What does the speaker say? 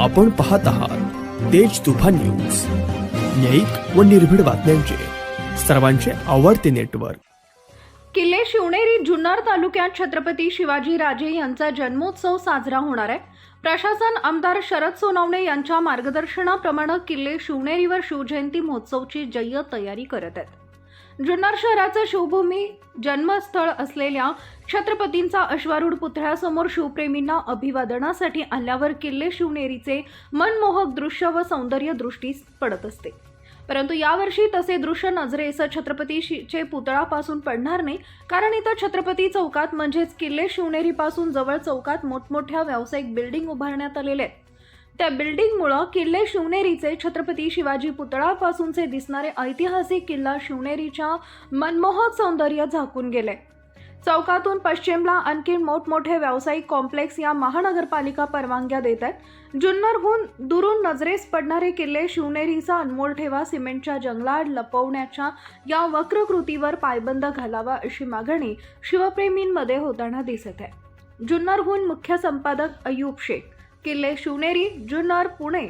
आपण पाहत आहात तेज तुफान न्यूज. न्यायिक व निर्भीड बातम्यांचे. सर्वांचे आवडते नेटवर्क. किल्ले शिवनेरी जुन्नर तालुक्यात छत्रपती शिवाजी राजे यांचा जन्मोत्सव साजरा होणार आहे. प्रशासन आमदार शरद सोनवणे यांच्या मार्गदर्शनाप्रमाणे किल्ले शिवनेरीवर शिवजयंती महोत्सवची जय्य तयारी करत आहेत. जुन्नर शहराचं शिवभूमी जन्मस्थळ असलेल्या छत्रपतींचा अश्वारूढ पुतळ्यासमोर शिवप्रेमींना अभिवादनासाठी आल्यावर किल्ले शिवनेरीचे मनमोहक दृश्य व सौंदर्य दृष्टीस पडत असते. परंतु यावर्षी तसे दृश्य नजरेस छत्रपतीचे पुतळापासून पडणार नाही कारण इथं छत्रपती चौकात म्हणजेच किल्ले शिवनेरीपासून जवळ चौकात मोठमोठ्या व्यावसायिक बिल्डिंग उभारण्यात आलेल्या आहेत. त्या बिल्डिंगमुळं किल्ले शिवनेरीचे छत्रपती शिवाजी पुतळापासूनचे दिसणारे ऐतिहासिक किल्ला शिवनेरीच्या मनमोहक सौंदर्य झाकून गेले. चौकातून पश्चिमला आणखी मोठमोठे व्यावसायिक कॉम्प्लेक्स या महानगरपालिका परवानग्या देत आहेत. जुन्नरहून दुरून नजरेस पडणारे किल्ले शिवनेरीचा अनमोल ठेवा सिमेंटच्या जंगलात लपवण्याच्या या वक्रकृतीवर पायबंद घालावा अशी मागणी शिवप्रेमींमध्ये होताना दिसत आहे. जुन्नरहून मुख्य संपादक अयूब शेख किल्ले शिवनेरी जुन्नर पुणे.